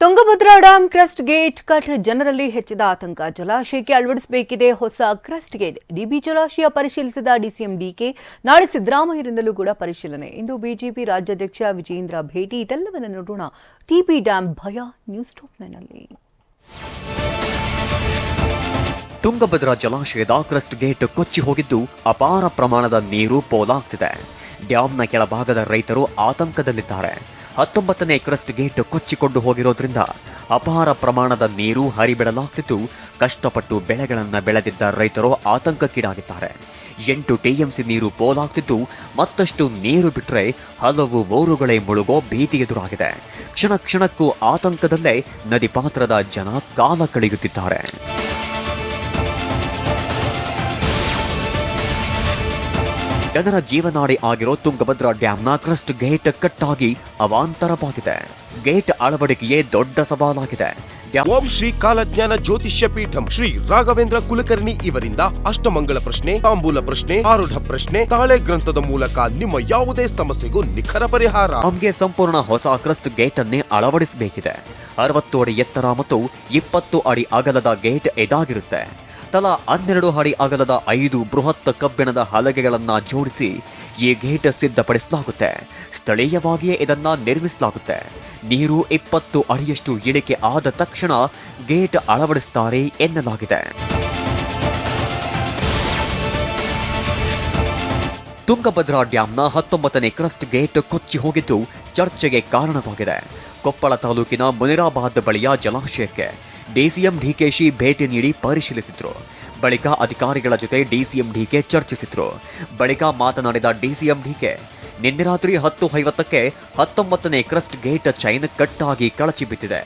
Tungabhadra dam crest gate cut. ಜನರಲ್ಲಿ ಹೆಚ್ಚಿದ ಆತಂಕ. ಜಲಾಶಯಕ್ಕೆ ಅಳವಡಿಸಬೇಕಿದೆ ಹೊಸ ಕ್ರಸ್ಟ್ ಗೇಟ್. ಡಿಬಿ ಜಲಾಶಯ ಪರಿಶೀಲಿಸಿದ ಡಿಸಿಎಂ ಡಿಕೆ ನಾಳೆ ಸಿದ್ದರಾಮಯ್ಯರಿಂದಲೂ ಕೂಡ ಪರಿಶೀಲನೆ. ಇಂದು ಬಿಜೆಪಿ ರಾಜ್ಯಾಧ್ಯಕ್ಷ ವಿಜೇಂದ್ರ ಭೇಟಿ. ಇದೆಲ್ಲವನ್ನ ನೋಡೋಣ. ಟಿಬಿ ಡ್ಯಾಂ ಭಯ ನ್ಯೂಸ್ ಟಾಪ್ನಲ್ಲಿ ತುಂಗಭದ್ರಾ ಜಲಾಶಯದ ಕ್ರಸ್ಟ್ ಗೇಟ್ ಕೊಚ್ಚಿ ಹೋಗಿದ್ದು ಅಪಾರ ಪ್ರಮಾಣದ ನೀರು ಪೋಲಾಗ್ತಿದೆ. ಡ್ಯಾಂನ ಕೆಳಭಾಗದ ರೈತರು ಆತಂಕದಲ್ಲಿದ್ದಾರೆ. ಹತ್ತೊಂಬತ್ತನೇ ಕ್ರಸ್ಟ್ ಗೇಟ್ ಕೊಚ್ಚಿಕೊಂಡು ಹೋಗಿರೋದ್ರಿಂದ ಅಪಾರ ಪ್ರಮಾಣದ ನೀರು ಹರಿಬಿಡಲಾಗ್ತಿದ್ದು ಕಷ್ಟಪಟ್ಟು ಬೆಳೆಗಳನ್ನು ಬೆಳೆದಿದ್ದ ರೈತರು ಆತಂಕಕ್ಕೀಡಾಗಿದ್ದಾರೆ. ಎಂಟು ಟಿಎಂಸಿ ನೀರು ಪೋಲಾಗ್ತಿದ್ದು ಮತ್ತಷ್ಟು ನೀರು ಬಿಟ್ಟರೆ ಹಲವು ಊರುಗಳೇ ಮುಳುಗೋ ಭೀತಿ ಎದುರಾಗಿದೆ. ಕ್ಷಣ ಕ್ಷಣಕ್ಕೂ ಆತಂಕದಲ್ಲೇ ನದಿ ಪಾತ್ರದ ಜನ ಕಾಲ ಕಳೆಯುತ್ತಿದ್ದಾರೆ. ಜನರ ಜೀವನಾಡಿ ಆಗಿರೋ ತುಂಗಭದ್ರಾ ಡ್ಯಾಂನ ಕ್ರಸ್ಟ್ ಗೇಟ್ ಕಟ್ಟಾಗಿ ಅವಾಂತರವಾಗಿದೆ ಗೇಟ್ ಅಳವಡಿಕೆಯೇ ದೊಡ್ಡ ಸವಾಲಾಗಿದೆ. ಓಂ ಶ್ರೀ ಕಾಲಜ್ಞಾನ ಜ್ಯೋತಿಷ್ಯ ಪೀಠಂ ಶ್ರೀ ರಾಘವೇಂದ್ರ ಕುಲಕರ್ಣಿ ಇವರಿಂದ ಅಷ್ಟಮಂಗಳ ಪ್ರಶ್ನೆ ತಾಂಬೂಲ ಪ್ರಶ್ನೆ ಆರುಢ ಪ್ರಶ್ನೆ ತಾಳೆ ಗ್ರಂಥದ ಮೂಲಕ ನಿಮ್ಮ ಯಾವುದೇ ಸಮಸ್ಯೆಗೂ ನಿಖರ ಪರಿಹಾರ. ನಮಗೆ ಸಂಪೂರ್ಣ ಹೊಸ ಕ್ರಸ್ಟ್ ಗೇಟ್ ಅನ್ನೇ ಅಳವಡಿಸಬೇಕಿದೆ. ಅರವತ್ತು ಅಡಿ ಎತ್ತರ ಮತ್ತು ಇಪ್ಪತ್ತು ಅಡಿ ಅಗಲದ ಗೇಟ್ ಇದಾಗಿರುತ್ತೆ ತಲಾ ಹನ್ನೆರಡು ಅಡಿ ಅಗಲದ ಐದು ಬೃಹತ್ ಕಬ್ಬಿಣದ ಹಲಗೆಗಳನ್ನು ಜೋಡಿಸಿ ಈ ಗೇಟ್ ಸಿದ್ಧಪಡಿಸಲಾಗುತ್ತೆ. ಸ್ಥಳೀಯವಾಗಿಯೇ ಇದನ್ನ ನಿರ್ಮಿಸಲಾಗುತ್ತೆ. ನೀರು ಇಪ್ಪತ್ತು ಅಡಿಯಷ್ಟು ಇಳಿಕೆ ಆದ ತಕ್ಷಣ ಗೇಟ್ ಅಳವಡಿಸುತ್ತಾರೆ ಎನ್ನಲಾಗಿದೆ. ತುಂಗಭದ್ರಾ ಡ್ಯಾಂನ ಹತ್ತೊಂಬತ್ತನೇ ಕ್ರಸ್ಟ್ ಗೇಟ್ ಕೊಚ್ಚಿ ಹೋಗಿದ್ದು ಚರ್ಚೆಗೆ ಕಾರಣವಾಗಿದೆ. ಕೊಪ್ಪಳ ತಾಲೂಕಿನ ಮುನಿರಾಬಾದ್ ಬಳಿಯ ಜಲಾಶಯಕ್ಕೆ ಡಿಸಿಎಂ ಡಿಕೆಶಿ ಭೇಟಿ ನೀಡಿ ಪರಿಶೀಲಿಸಿದ್ರು. ಬಳಿಕ ಅಧಿಕಾರಿಗಳ ಜೊತೆ ಡಿಸಿಎಂ ಡಿಕೆ ಚರ್ಚಿಸಿದ್ರು. ಬಳಿಕ ಮಾತನಾಡಿದ ಡಿಸಿಎಂ ಡಿಕೆ, ನಿನ್ನೆ ರಾತ್ರಿ ಹತ್ತು ಐವತ್ತಕ್ಕೆ ಹತ್ತೊಂಬತ್ತನೇ ಕ್ರಸ್ಟ್ ಗೇಟ್ ಚೈನ್ ಕಟ್ಟಾಗಿ ಕಳಚಿ ಬಿದ್ದಿದೆ.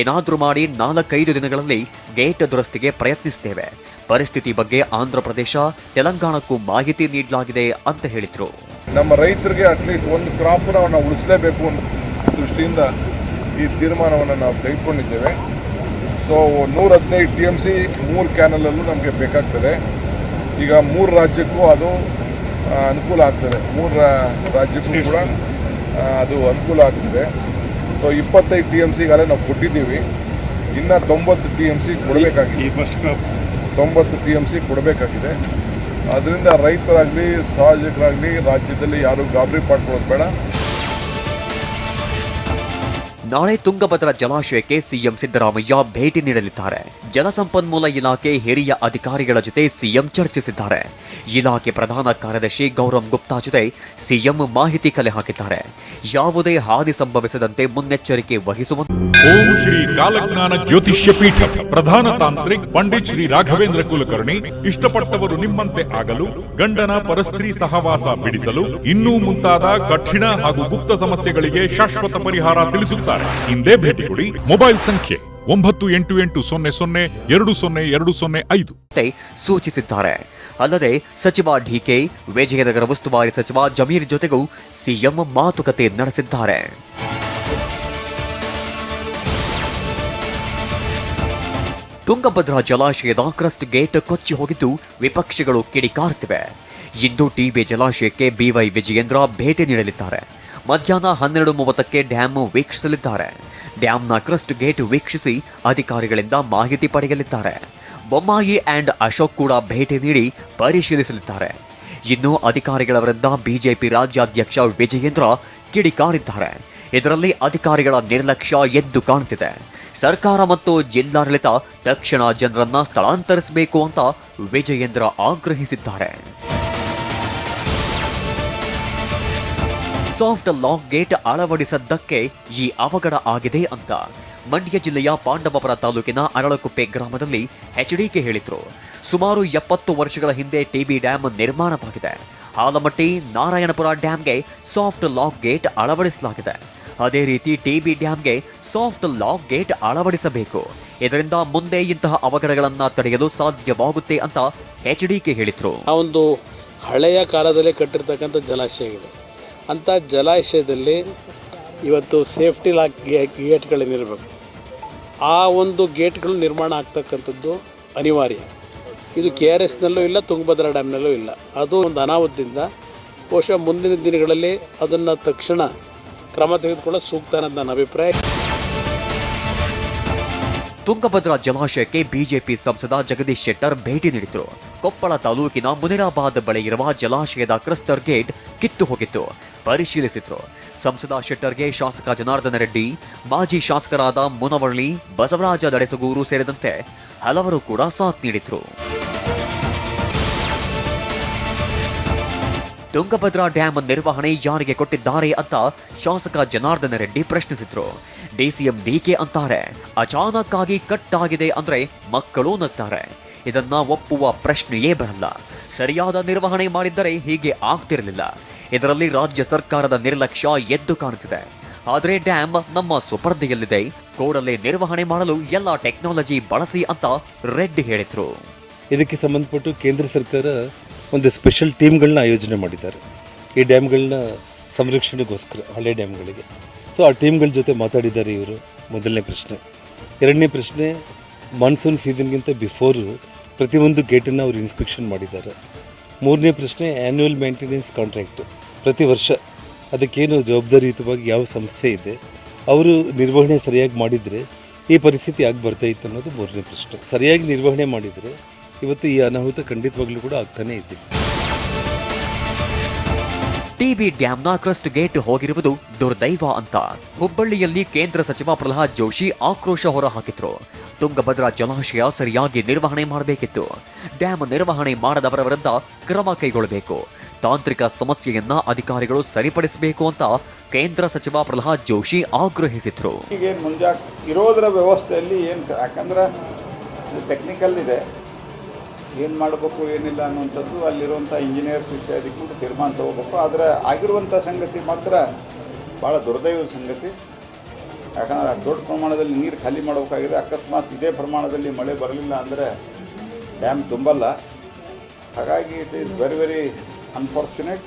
ಏನಾದರೂ ಮಾಡಿ ನಾಲ್ಕೈದು ದಿನಗಳಲ್ಲಿ ಗೇಟ್ ದುರಸ್ತಿಗೆ ಪ್ರಯತ್ನಿಸುತ್ತೇವೆ ಪರಿಸ್ಥಿತಿ ಬಗ್ಗೆ ಆಂಧ್ರ ಪ್ರದೇಶ, ತೆಲಂಗಾಣಕ್ಕೂ ಮಾಹಿತಿ ನೀಡಲಾಗಿದೆ ಅಂತ ಹೇಳಿದರು. ನಮ್ಮ ರೈತರಿಗೆ ಅಟ್ಲೀಸ್ಟ್ ಒಂದು ಕ್ರಾಪ್ನ ನಾವು ಉಳಿಸಲೇಬೇಕು ಅನ್ನೋ ದೃಷ್ಟಿಯಿಂದ ಈ ತೀರ್ಮಾನವನ್ನು ನಾವು ತೆಗೆದುಕೊಂಡಿದ್ದೇವೆ. ಸೊ ನೂರ ಹದಿನೈದು ಟಿ ಎಂ ಸಿ ಮೂರು ಕ್ಯಾನಲಲ್ಲೂ ನಮಗೆ ಬೇಕಾಗ್ತದೆ. ಈಗ ಮೂರು ರಾಜ್ಯಕ್ಕೂ ಅದು ಅನುಕೂಲ ಆಗ್ತದೆ. ಮೂರು ರಾಜ್ಯಕ್ಕೂ ಕೂಡ ಅದು ಅನುಕೂಲ ಆಗ್ತದೆ. ಸೊ ಇಪ್ಪತ್ತೈದು ಟಿ ಎಂ ಸಿಗಾಲೇ ನಾವು ಕೊಟ್ಟಿದ್ದೀವಿ. ಇನ್ನು ತೊಂಬತ್ತು ಟಿ ಎಂ ಸಿ ಕೊಡಬೇಕಾಗಿದೆ. ತೊಂಬತ್ತು ಟಿ ಎಂ ಸಿ ಕೊಡಬೇಕಾಗಿದೆ. ಅದರಿಂದ ರೈತರಾಗಲಿ ಸಾರ್ವಜನಿಕರಾಗಲಿ ರಾಜ್ಯದಲ್ಲಿ ಯಾರು ಗಾಬರಿ ಪಡ್ಕೊಳ್ಳೋದು ಬೇಡ. ನಾಳೆ ತುಂಗಭದ್ರಾ ಜಲಾಶಯಕ್ಕೆ ಸಿಎಂ ಸಿದ್ದರಾಮಯ್ಯ ಭೇಟಿ ನೀಡಲಿದ್ದಾರೆ. ಜಲಸಂಪನ್ಮೂಲ ಇಲಾಖೆ ಹಿರಿಯ ಅಧಿಕಾರಿಗಳ ಜೊತೆ ಸಿಎಂ ಚರ್ಚಿಸಿದ್ದಾರೆ. ಇಲಾಖೆ ಪ್ರಧಾನ ಕಾರ್ಯದರ್ಶಿ ಗೌರವ್ ಗುಪ್ತಾ ಜೊತೆ ಸಿಎಂ ಮಾಹಿತಿ ಕಲೆ ಹಾಕಿದ್ದಾರೆ. ಯಾವುದೇ ಹಾನಿ ಸಂಭವಿಸದಂತೆ ಮುನ್ನೆಚ್ಚರಿಕೆ ವಹಿಸುವಂತೆ ಓಂ ಶ್ರೀ ಕಾಲಜ್ಞಾನ ಜ್ಯೋತಿಷ್ಯ ಪೀಠ. ಪ್ರಧಾನ ತಾಂತ್ರಿಕ್ ಪಂಡಿತ್ ಶ್ರೀ ರಾಘವೇಂದ್ರ ಕುಲಕರ್ಣಿ. ಇಷ್ಟಪಟ್ಟವರು ನಿಮ್ಮಂತೆ ಆಗಲು, ಗಂಡನ ಪರಸ್ತ್ರೀ ಸಹವಾಸ ಬಿಡಿಸಲು, ಇನ್ನೂ ಮುಂತಾದ ಕಠಿಣ ಹಾಗೂ ಗುಪ್ತ ಸಮಸ್ಯೆಗಳಿಗೆ ಶಾಶ್ವತ ಪರಿಹಾರ ತಿಳಿಸುತ್ತಾರೆ. ಹಿಂದೆ ಭೇಟಿ ಕೊಡಿ. ಮೊಬೈಲ್ ಸಂಖ್ಯೆ ಒಂಬತ್ತು ಎಂಟು ಎಂಟು ಸೊನ್ನೆ ಸೊನ್ನೆ ಎರಡು ಸೊನ್ನೆ ಎರಡು ಸೊನ್ನೆ ಐದು. ಸೂಚಿಸಿದ್ದಾರೆ. ಅಲ್ಲದೆ ಸಚಿವ ಡಿಕೆ ವಿಜಯನಗರ ಉಸ್ತುವಾರಿ ಸಚಿವ ಜಮೀರ್ ಜೊತೆಗೂ ಸಿಎಂ ಮಾತುಕತೆ ನಡೆಸಿದ್ದಾರೆ. ತುಂಗಭದ್ರಾ ಜಲಾಶಯದ ಕ್ರಸ್ಟ್ ಗೇಟ್ ಕೊಚ್ಚಿ ಹೋಗಿದ್ದು ವಿಪಕ್ಷಗಳು ಕಿಡಿಕಾರುತ್ತಿವೆ ಇಂದು ಟಿಬಿ ಜಲಾಶಯಕ್ಕೆ ಬಿವೈ ವಿಜಯೇಂದ್ರ ಭೇಟಿ ನೀಡಲಿದ್ದಾರೆ. ಮಧ್ಯಾಹ್ನ ಹನ್ನೆರಡು ಮೂವತ್ತಕ್ಕೆ ಡ್ಯಾಮ್ ವೀಕ್ಷಿಸಲಿದ್ದಾರೆ. ಡ್ಯಾಂನ ಕ್ರಸ್ಟ್ ಗೇಟ್ ವೀಕ್ಷಿಸಿ ಅಧಿಕಾರಿಗಳಿಂದ ಮಾಹಿತಿ ಪಡೆಯಲಿದ್ದಾರೆ. ಬೊಮ್ಮಾಯಿ ಆ್ಯಂಡ್ ಅಶೋಕ್ ಕೂಡ ಭೇಟಿ ನೀಡಿ ಪರಿಶೀಲಿಸಲಿದ್ದಾರೆ. ಇನ್ನು ಅಧಿಕಾರಿಗಳ ವಿರುದ್ಧ ಬಿಜೆಪಿ ರಾಜ್ಯಾಧ್ಯಕ್ಷ ವಿಜಯೇಂದ್ರ ಕಿಡಿಕಾರಿದ್ದಾರೆ. ಇದರಲ್ಲಿ ಅಧಿಕಾರಿಗಳ ನಿರ್ಲಕ್ಷ್ಯ ಎದ್ದು ಕಾಣುತ್ತಿದೆ ಸರ್ಕಾರ ಮತ್ತು ಜಿಲ್ಲಾಡಳಿತ ತಕ್ಷಣ ಜನರನ್ನ ಸ್ಥಳಾಂತರಿಸಬೇಕು ಅಂತ ವಿಜಯೇಂದ್ರ ಆಗ್ರಹಿಸಿದ್ದಾರೆ. ಸಾಫ್ಟ್ ಲಾಕ್ ಗೇಟ್ ಅಳವಡಿಸದ್ದಕ್ಕೆ ಈ ಅವಘಡ ಆಗಿದೆ ಅಂತ ಮಂಡ್ಯ ಜಿಲ್ಲೆಯ ಪಾಂಡವಪುರ ತಾಲೂಕಿನ ಅರಳಕುಪ್ಪೆ ಗ್ರಾಮದಲ್ಲಿ ಎಚ್ಡಿಕೆ ಹೇಳಿದ್ರು. ಸುಮಾರು ಎಪ್ಪತ್ತು ವರ್ಷಗಳ ಹಿಂದೆ ಟಿಬಿ ಡ್ಯಾಮ್ ನಿರ್ಮಾಣವಾಗಿದೆ. ಆಲಮಟ್ಟಿ ನಾರಾಯಣಪುರ ಡ್ಯಾಂಗೆ ಸಾಫ್ಟ್ ಲಾಕ್ ಗೇಟ್ ಅಳವಡಿಸಲಾಗಿದೆ. ಅದೇ ರೀತಿ ಟಿಬಿ ಡ್ಯಾಮ್ಗೆ ಸಾಫ್ಟ್ ಲಾಕ್ ಗೇಟ್ ಅಳವಡಿಸಬೇಕು. ಇದರಿಂದ ಮುಂದೆ ಇಂತಹ ಅವಘಡಗಳನ್ನು ತಡೆಯಲು ಸಾಧ್ಯವಾಗುತ್ತೆ ಅಂತ ಎಚ್ಡಿಕೆ ಹೇಳಿದ್ರು. ಆ ಒಂದು ಹಳೆಯ ಕಾಲದಲ್ಲಿ ಕಟ್ಟಿರ್ತಕ್ಕಂಥ ಜಲಾಶಯ ಇದೆ. ಅಂಥ ಜಲಾಶಯದಲ್ಲಿ ಇವತ್ತು ಸೇಫ್ಟಿ ಲಾಕ್ ಗೇಟ್ಗಳೇನಿರಬೇಕು ಆ ಒಂದು ಗೇಟ್ಗಳು ನಿರ್ಮಾಣ ಆಗ್ತಕ್ಕಂಥದ್ದು ಅನಿವಾರ್ಯ. ಇದು ಕೆ ಆರ್ ಎಸ್ನಲ್ಲೂ ಇಲ್ಲ, ತುಂಗಭದ್ರಾ ಡ್ಯಾಮ್ನಲ್ಲೂ ಇಲ್ಲ. ಅದು ಒಂದು ಅನಾಹುತದಿಂದ ಬಹುಶಃ ಮುಂದಿನ ದಿನಗಳಲ್ಲಿ ಅದನ್ನು ತಕ್ಷಣ ಕ್ರಮ ತೆಗೆದುಕೊಳ್ಳೋದು ಸೂಕ್ತ ಅನ್ನೋದು ನನ್ನ ಅಭಿಪ್ರಾಯ. ತುಂಗಭದ್ರಾ ಜಲಾಶಯಕ್ಕೆ ಬಿಜೆಪಿ ಸಂಸದ ಜಗದೀಶ್ ಶೆಟ್ಟರ್ ಭೇಟಿ ನೀಡಿದ್ರು. ಕೊಪ್ಪಳ ತಾಲೂಕಿನ ಮುನಿರಾಬಾದ್ ಬಳಿ ಇರುವ ಜಲಾಶಯದ ಕ್ರಿಸ್ತರ್ ಗೇಟ್ ಕಿತ್ತು ಹೋಗಿತ್ತು. ಪರಿಶೀಲಿಸಿದ್ರು. ಸಂಸದ ಶೆಟ್ಟರ್ಗೆ ಶಾಸಕ ಜನಾರ್ದನ ರೆಡ್ಡಿ, ಮಾಜಿ ಶಾಸಕರಾದ ಮುನವಳ್ಳಿ, ಬಸವರಾಜ ದಡೆಸಗೂರು ಸೇರಿದಂತೆ ಹಲವರು ಕೂಡ ಸಾಥ್ ನೀಡಿದ್ರು. ತುಂಗಭದ್ರಾ ಡ್ಯಾಮ್ ನಿರ್ವಹಣೆ ಯಾರಿಗೆ ಕೊಟ್ಟಿದ್ದಾರೆ ಅಂತ ಶಾಸಕ ಜನಾರ್ದನ ರೆಡ್ಡಿ ಪ್ರಶ್ನಿಸಿದ್ರು. ಡಿಸಿಎಂ ಡಿಕೆ ಅಂತಾರೆ ಅಚಾನಕ್ ಆಗಿ ಕಟ್ ಆಗಿದೆ ಅಂದ್ರೆ ಮಕ್ಕಳು ನಗ್ತಾರೆ. ಇದನ್ನ ಒಪ್ಪುವ ಪ್ರಶ್ನೆಯೇ ಬರಲ್ಲ. ಸರಿಯಾದ ನಿರ್ವಹಣೆ ಮಾಡಿದ್ದರೆ ಹೀಗೆ ಆಗ್ತಿರಲಿಲ್ಲ. ಇದರಲ್ಲಿ ರಾಜ್ಯ ಸರ್ಕಾರದ ನಿರ್ಲಕ್ಷ್ಯ ಎದ್ದು ಕಾಣುತ್ತಿದೆ. ಆದರೆ ಡ್ಯಾಮ್ ನಮ್ಮ ಸುಪರ್ದಿಯಲ್ಲಿದೆ. ಕೂಡಲೇ ನಿರ್ವಹಣೆ ಮಾಡಲು ಎಲ್ಲ ಟೆಕ್ನಾಲಜಿ ಬಳಸಿ ಅಂತ ರೆಡ್ಡಿ ಹೇಳಿದ್ರು. ಇದಕ್ಕೆ ಸಂಬಂಧಪಟ್ಟು ಕೇಂದ್ರ ಸರ್ಕಾರ ಒಂದು ಸ್ಪೆಷಲ್ ಟೀಮ್ಗಳನ್ನ ಆಯೋಜನೆ ಮಾಡಿದ್ದಾರೆ. ಈ ಡ್ಯಾಮ್ಗಳನ್ನ ಸಂರಕ್ಷಣೆಗೋಸ್ಕರ, ಹಳೆ ಡ್ಯಾಮ್ಗಳಿಗೆ. ಸೊ ಆ ಟೀಮ್ಗಳ ಜೊತೆ ಮಾತಾಡಿದ್ದಾರೆ ಇವರು. ಮೊದಲನೇ ಪ್ರಶ್ನೆ. ಎರಡನೇ ಪ್ರಶ್ನೆ ಮಾನ್ಸೂನ್ ಸೀಸನ್ಗಿಂತ ಬಿಫೋರು ಪ್ರತಿಯೊಂದು ಗೇಟನ್ನು ಅವರು ಇನ್ಸ್ಪೆಕ್ಷನ್ ಮಾಡಿದ್ದಾರೆ. ಮೂರನೇ ಪ್ರಶ್ನೆ ಆ್ಯನ್ಯುವಲ್ ಮೇಂಟೆನೆನ್ಸ್ ಕಾಂಟ್ರಾಕ್ಟ್ ಪ್ರತಿ ವರ್ಷ. ಅದಕ್ಕೇನು ಜವಾಬ್ದಾರಿಯುತವಾಗಿ ಯಾವ ಸಂಸ್ಥೆ ಇದೆ? ಅವರು ನಿರ್ವಹಣೆ ಸರಿಯಾಗಿ ಮಾಡಿದರೆ ಈ ಪರಿಸ್ಥಿತಿ ಆಗಿ ಬರ್ತಾಯಿತ್ತು ಅನ್ನೋದು ಮೂರನೇ ಪ್ರಶ್ನೆ. ಸರಿಯಾಗಿ ನಿರ್ವಹಣೆ ಮಾಡಿದರೆ ಇವತ್ತು ಈ ಅನಾಹುತ ಖಂಡಿತವಾಗ್ಲೂ ಕೂಡ ಆಗ್ತಾನೇ ಇದೆ. ಟಿಬಿ ಡ್ಯಾಂನ ಕ್ರಸ್ಟ್ ಗೇಟ್ ಹೋಗಿರುವುದು ದುರ್ದೈವ ಅಂತ. ಹುಬ್ಬಳ್ಳಿಯಲ್ಲಿ ಕೇಂದ್ರ ಸಚಿವ ಪ್ರಹ್ಲಾದ್ ಜೋಶಿ ಆಕ್ರೋಶ ಹೊರಹಾಕಿದ್ರು. ತುಂಗಭದ್ರಾ ಜಲಾಶಯ ಸರಿಯಾಗಿ ನಿರ್ವಹಣೆ ಮಾಡಬೇಕಿತ್ತು. ಡ್ಯಾಮ್ ನಿರ್ವಹಣೆ ಮಾಡದವರ ವಿರುದ್ಧ ಕ್ರಮ ಕೈಗೊಳ್ಳಬೇಕು. ತಾಂತ್ರಿಕ ಸಮಸ್ಯೆಯನ್ನ ಅಧಿಕಾರಿಗಳು ಸರಿಪಡಿಸಬೇಕು ಅಂತ ಕೇಂದ್ರ ಸಚಿವ ಪ್ರಹ್ಲಾದ್ ಜೋಶಿ ಆಗ್ರಹಿಸಿದ್ರು. ಇರೋದರ ವ್ಯವಸ್ಥೆಯಲ್ಲಿ ಏನು ಯಾಕಂದ್ರೆ ಟೆಕ್ನಿಕಲ್ ಇದೆ. ಏನು ಮಾಡಬೇಕು, ಏನಿಲ್ಲ ಅನ್ನುವಂಥದ್ದು ಅಲ್ಲಿರುವಂಥ ಇಂಜಿನಿಯರ್ಸ್ ಇತ್ಯಾದಿ ಕೂಡ ತೀರ್ಮಾನ ತಗೋಬೇಕು. ಆದರೆ ಆಗಿರುವಂಥ ಸಂಗತಿ ಮಾತ್ರ ಭಾಳ ದುರ್ದೈವದ ಸಂಗತಿ. ಯಾಕಂದರೆ ದೊಡ್ಡ ಪ್ರಮಾಣದಲ್ಲಿ ನೀರು ಖಾಲಿ ಮಾಡಬೇಕಾಗಿದೆ. ಅಕಸ್ಮಾತ್ ಇದೇ ಪ್ರಮಾಣದಲ್ಲಿ ಮಳೆ ಬರಲಿಲ್ಲ ಅಂದರೆ ಡ್ಯಾಮ್ ತುಂಬಲ್ಲ. ಹಾಗಾಗಿ it is very very unfortunate